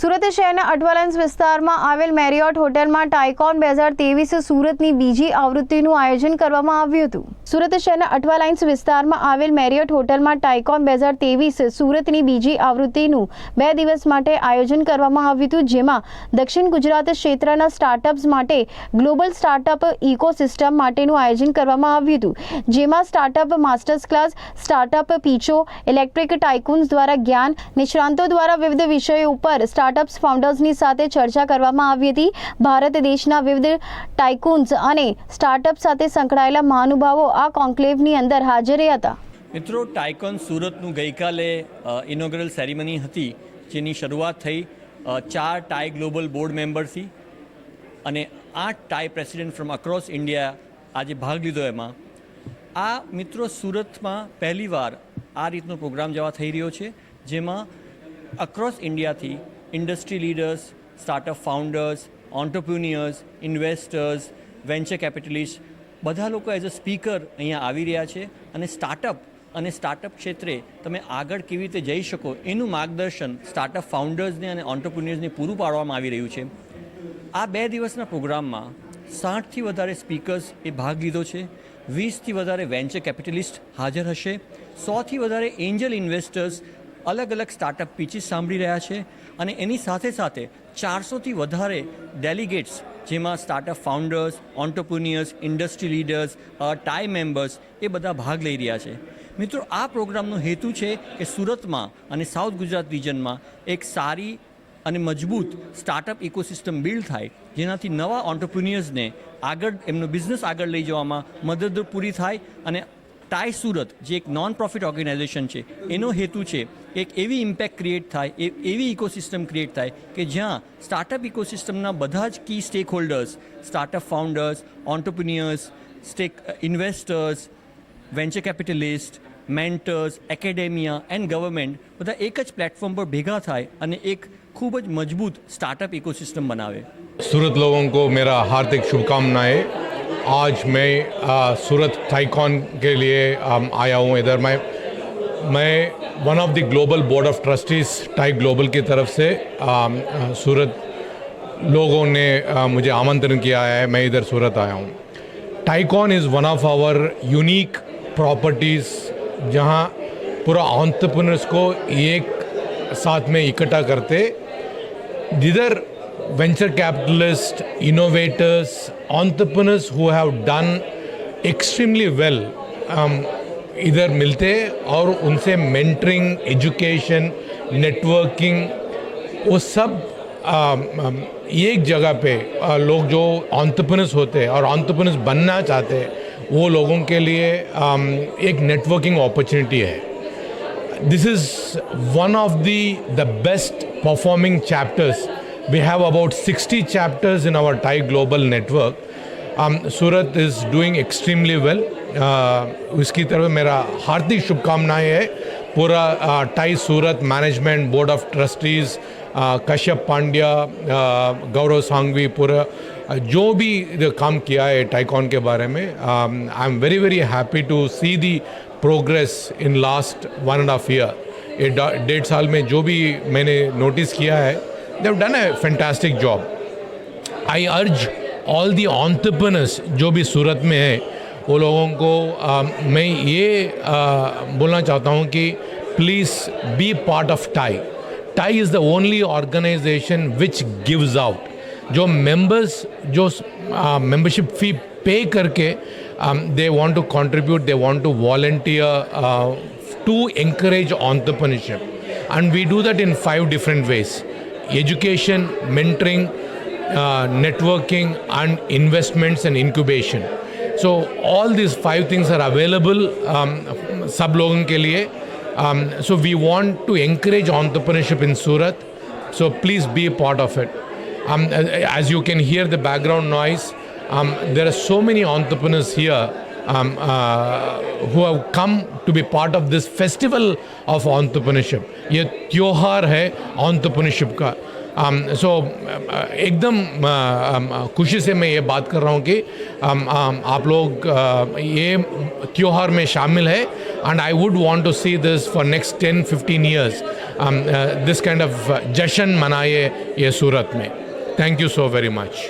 સુરત શહેરના અઠવાલેન્સ વિસ્તારમાં આવેલ મેરિયોટ હોટલમાં ટાઇકોન બે હજાર તેવીસ સુરતની બીજી આવૃત્તિનું આયોજન કરવામાં આવ્યું હતું સુરત શહેરના અઠવાલાઇન્સ વિસ્તારમાં આવેલ મેરિયોટ હોટેલમાં ટાઇકોન બે હજાર તેવીસ સુરતની બીજી આવૃત્તિનું બે દિવસ માટે આયોજન કરવામાં આવ્યું હતું જેમાં દક્ષિણ ગુજરાત ક્ષેત્રના સ્ટાર્ટઅપ્સ માટે ગ્લોબલ સ્ટાર્ટઅપ ઇકોસિસ્ટમ માટેનું આયોજન કરવામાં આવ્યું હતું જેમાં સ્ટાર્ટઅપ માસ્ટર્સ ક્લાસ સ્ટાર્ટઅપ પીચો ઇલેક્ટ્રિક ટાઇકુન્સ દ્વારા જ્ઞાન નિષ્ણાંતો દ્વારા વિવિધ વિષયો ઉપર સ્ટાર્ટ સ્ટાર્ટઅપ્સ ફાઉન્ડર્સની સાથે ચર્ચા કરવામાં આવી હતી ભારત દેશના વિવિધ ટાઇકૂન્સ અને સ્ટાર્ટઅપ સાથે સંકળાયેલા મહાનુભાવો આ કોન્કલેવની અંદર હાજર હતા મિત્રો ટાઇકોન સુરતનું ગઈકાલે ઇનોગ્રલ સેરેમની હતી જેની શરૂઆત થઈ ચાર ટાઈ ગ્લોબલ બોર્ડ મેમ્બર્સથી અને આઠ TiE president from across India આજે ભાગ લીધો એમાં આ મિત્રો સુરતમાં પહેલીવાર આ રીતનો પ્રોગ્રામ જવા થઈ રહ્યો છે જેમાં અક્રોસ ઇન્ડિયાથી industry leaders startup founders entrepreneurs investors venture capitalist બધા લોકો એઝ અ સ્પીકર અહીંયા આવી રહ્યા છે અને સ્ટાર્ટઅપ અને સ્ટાર્ટઅપ ક્ષેત્રે તમે આગળ કેવી રીતે જઈ શકો એનું માર્ગદર્શન સ્ટાર્ટઅપ ફાઉન્ડર્સને અને ઓન્ટરપ્રિન્યર્સને પૂરું પાડવામાં આવી રહ્યું છે આ બે દિવસના પ્રોગ્રામમાં સાઠથી વધારે સ્પીકર્સ એ ભાગ લીધો છે વીસથી વધારે વેન્ચર કેપિટલિસ્ટ હાજર હશે સોથી વધારે એન્જલ ઇન્વેસ્ટર્સ અલગ અલગ સ્ટાર્ટઅપ પીચીસ સાંભળી રહ્યા છે અને એની સાથે સાથે ચારસોથી વધારે ડેલિગેટ્સ જેમાં startup founders entrepreneurs industry leaders TiE members એ બધા ભાગ લઈ રહ્યા છે મિત્રો આ પ્રોગ્રામનો હેતુ છે કે સુરતમાં અને સાઉથ ગુજરાત રિજનમાં એક સારી અને મજબૂત સ્ટાર્ટઅપ ઇકોસિસ્ટમ બિલ્ડ થાય જેનાથી નવા ઓન્ટરપ્રિન્યુઅર્સને આગળ એમનો બિઝનેસ આગળ લઈ જવામાં મદદરૂપ પૂરી થાય અને ટાઈ સુરત જે એક નોન પ્રોફિટ ઓર્ગેનાઇઝેશન છે એનો હેતુ છે एक ऐसी इंपैक्ट क्रिएट થાય એવી ઇકોસિસ્ટમ ક્રિએટ થાય કે જ્યાં સ્ટાર્ટઅપ ઇકોસિસ્ટમના બધા જ key stakeholders startup founders entrepreneurs stick investors venture capitalists mentors academia and government બધા એક જ પ્લેટફોર્મ પર ભેગા થાય અને એક ખૂબ જ મજબૂત સ્ટાર્ટઅપ ઇકોસિસ્ટમ બનાવે સુરત લોકો કો મેરા હાર્દિક શુભકામનાએ આજ મે સુરત થાઇકોન કે લિયે આયા હું ઇધર માય मैं one of the global board of trustees type global की तरफ से आ, um, uh, सूरत लोगों ने आ, uh, मुझे आमंत्रण किया है मैं इधर सूरत आया हूँ TiEcon is one of our unique properties जहाँ पूरा ऑन्टरप्रनर्स को एक साथ में इकट्ठा करते जिधर venture capitalist innovators entrepreneurs who have done extremely well इधर मिलते और उनसे मेंटरिंग एजुकेशन नेटवर्किंग वो सब आ, एक जगह पे लोग जो ऑन्टरप्रनस होते हैं और ऑन्टरप्रनस बनना चाहते हैं वो लोगों के लिए आ, एक नेटवर्किंग अपॉर्चुनिटी है this is one of the the best performing chapters we have about 60 chapters in our TiE global network um, Surat is doing extremely well उसकी तरफ मेरा हार्दिक शुभकामनाएं है पूरा TiE Surat management board of trustees Kashyap Pandya Gaurav Sanghvi पूरा जो भी काम किया है टाइकॉन के बारे में I am very very happy to see the progress in last one and half year ये डेढ़ साल में जो भी मैंने नोटिस किया है they've done a fantastic job I urge all the entrepreneurs जो भी सूरत में है वो लोगों को आ, मैं ये आ, बोलना चाहता हूँ कि please be part of TiE TiE is the only organization which gives out जो मेंबर्स जो मेंबरशिप फी पे करके they want to contribute they want to volunteer to encourage entrepreneurship and we do that in five different ways education mentoring Uh, networking and investments and incubation. So all these five things are available um, sub logan ke liye. Um, so we want to encourage entrepreneurship in Surat. So please be a part of it. Um, as you can hear the background noise, um, there are so many entrepreneurs here. um, uh, who have come to be part of this festival of entrepreneurship. ये त्योहार है entrepreneurship का um, so uh, एकदम uh, um, खुशी से मैं ये बात कर रहा हूँ कि um, um, आप लोग uh, ये त्योहार में शामिल है and I and I would want to see this for next ten fifteen years this kind of जश्न मनाए ये सूरत में Thank you so very much.